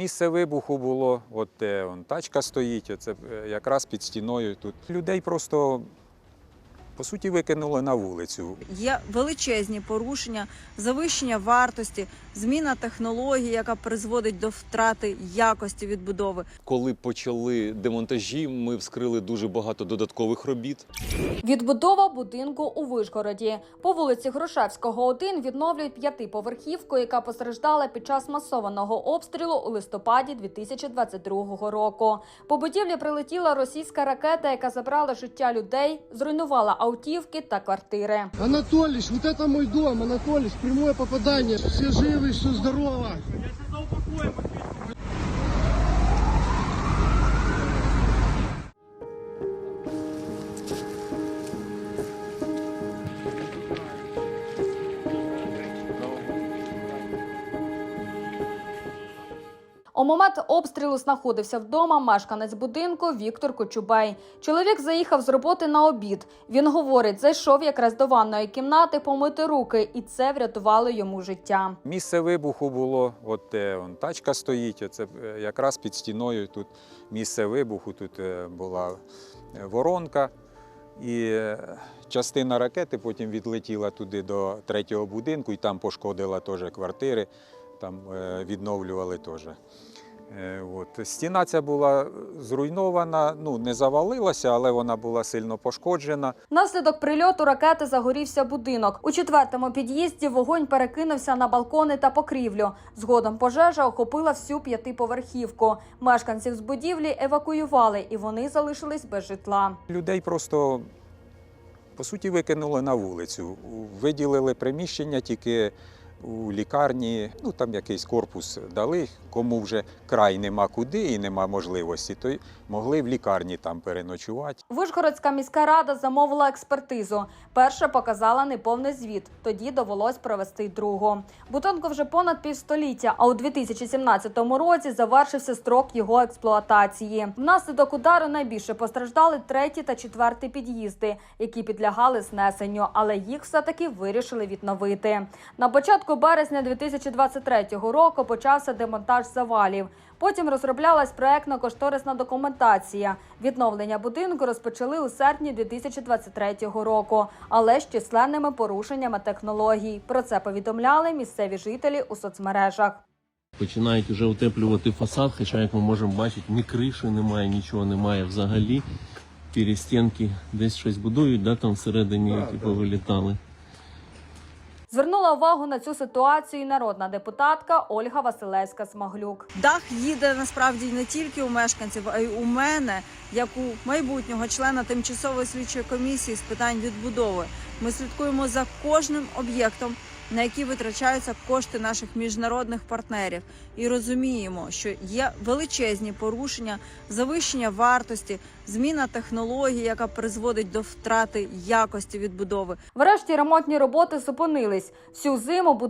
Місце вибуху було, от де он, тачка стоїть, це якраз під стіною тут. Людей просто по суті викинули на вулицю. Є величезні порушення, завищення вартості, зміна технології, яка призводить до втрати якості відбудови. Коли почали демонтажі, ми вскрили дуже багато додаткових робіт. Відбудова будинку у Вишгороді. По вулиці Грушевського, 1 відновлюють п'ятиповерхівку, яка постраждала під час масованого обстрілу у листопаді 2022 року. По будівлі прилетіла російська ракета, яка забрала життя людей, зруйнувала автівки та квартири. Анатолич, вот это мой дом, Анатолич, прямое попадание. Все живы, все здорово. У момент обстрілу знаходився вдома мешканець будинку Віктор Кочубей. Чоловік заїхав з роботи на обід. Він говорить, зайшов якраз до ванної кімнати помити руки, і це врятувало йому життя. Місце вибуху було, от де он, тачка стоїть, це якраз під стіною тут місце вибуху, тут е, була е, воронка. І е, частина ракети потім відлетіла туди до третього будинку і там пошкодила теж квартири, там е, відновлювали теж. Е, От. Стіна ця була зруйнована, ну не завалилася, але вона була сильно пошкоджена. Внаслідок прильоту ракети загорівся будинок. У четвертому під'їзді вогонь перекинувся на балкони та покрівлю. Згодом пожежа охопила всю п'ятиповерхівку. Мешканців з будівлі евакуювали, і вони залишились без житла. Людей просто по суті викинули на вулицю. Виділили приміщення тільки у лікарні, ну там якийсь корпус дали. Кому вже край нема куди і нема можливості, то могли в лікарні там переночувати. Вишгородська міська рада замовила експертизу. Перша показала неповний звіт. Тоді довелось провести другу. Будинку вже понад півстоліття, а у 2017 році завершився строк його експлуатації. Внаслідок удару найбільше постраждали третій та четвертий під'їзди, які підлягали знесенню, але їх все таки вирішили відновити. На початку березня 2023 року почався демонтаж завалів. Потім розроблялась проектно-кошторисна документація. Відновлення будинку розпочали у серпні 2023 року, але з численними порушеннями технологій. Про це повідомляли місцеві жителі у соцмережах. Починають вже утеплювати фасад, хоча, як ми можемо бачити, ні криші немає, нічого немає взагалі. Перестінки десь щось будують, да, там всередині типу, вилітали. Звернула увагу на цю ситуацію і народна депутатка Ольга Василевська Смаглюк. Дах їде насправді не тільки у мешканців, а й у мене, як у майбутнього члена тимчасової слідчої комісії з питань відбудови. Ми слідкуємо за кожним об'єктом, на які витрачаються кошти наших міжнародних партнерів, і розуміємо, що є величезні порушення, завищення вартості, зміна технології, яка призводить до втрати якості відбудови. Врешті ремонтні роботи зупинились. Всю зиму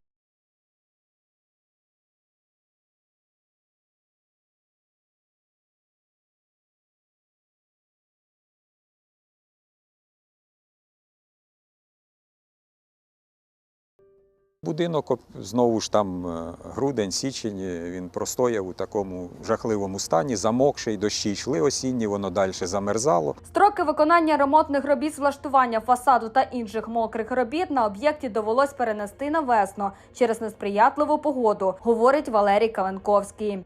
будинок знову ж там е, грудень, січень, е, він простояв у такому жахливому стані, замокший, дощі йшли осінні, воно далі замерзало. Строки виконання ремонтних робіт з влаштування фасаду та інших мокрих робіт на об'єкті довелось перенести на весну через несприятливу погоду, говорить Валерій Каленковський.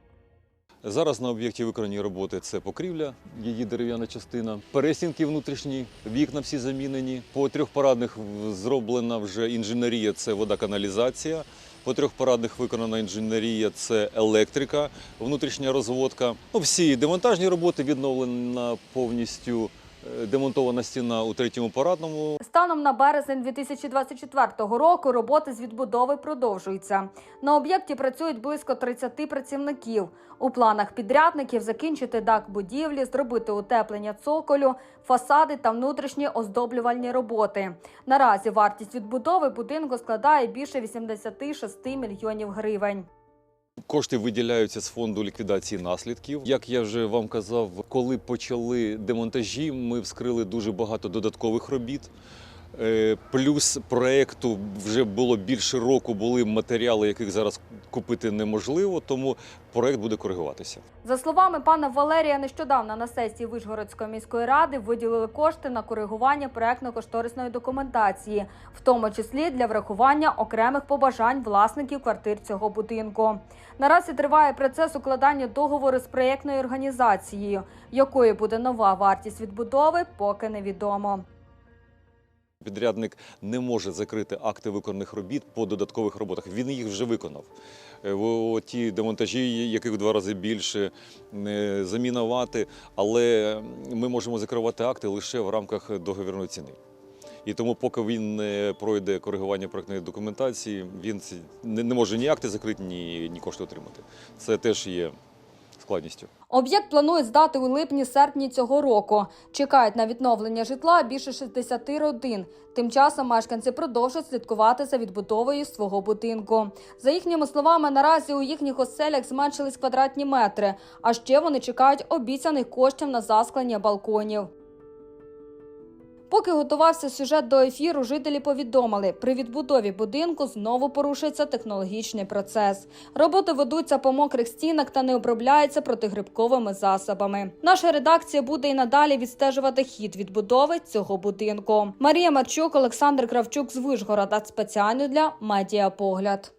Зараз на об'єкті виконані роботи це покрівля, її дерев'яна частина, пересінки внутрішні, вікна всі замінені. По трьох парадних зроблена вже інженерія це водоканалізація. По трьох парадних виконана інженерія це електрика, внутрішня розводка. Ну, всі демонтажні роботи відновлена повністю демонтована стіна у третьому парадному. Станом на березень 2024 року роботи з відбудови продовжуються. На об'єкті працюють близько 30 працівників. У планах підрядників закінчити дах будівлі, зробити утеплення цоколю, фасади та внутрішні оздоблювальні роботи. Наразі вартість відбудови будинку складає більше 86 мільйонів гривень. Кошти виділяються з фонду ліквідації наслідків. Як я вже вам казав, коли почали демонтажі, ми вскрили дуже багато додаткових робіт. Е, Плюс проєкту вже було більше року, були матеріали, яких зараз купити неможливо, тому проєкт буде коригуватися. За словами пана Валерія, нещодавно на сесії Вишгородської міської ради виділили кошти на коригування проектно-кошторисної документації, в тому числі для врахування окремих побажань власників квартир цього будинку. Наразі триває процес укладання договору з проєктною організацією, якою буде нова вартість відбудови, поки невідомо. Підрядник не може закрити акти виконаних робіт по додаткових роботах. Він їх вже виконав. Е, Ті демонтажі, яких в два рази більше, е, заміна але ми можемо закривати акти лише в рамках договірної ціни. І тому, поки він не пройде коригування проектної документації, він не може ні акти закрити, ні, ні кошти отримати. Це теж є складністю. Об'єкт планують здати у липні-серпні цього року. Чекають на відновлення житла більше 60 родин. Тим часом мешканці продовжують слідкувати за відбудовою свого будинку. За їхніми словами, наразі у їхніх оселях зменшились квадратні метри, а ще вони чекають обіцяних коштів на засклення балконів. Поки готувався сюжет до ефіру, жителі повідомили, при відбудові будинку знову порушується технологічний процес. Роботи ведуться по мокрих стінах та не обробляються протигрибковими засобами. Наша редакція буде і надалі відстежувати хід відбудови цього будинку. Марія Марчук, Олександр Кравчук з Вишгорода спеціально для Медіапогляд.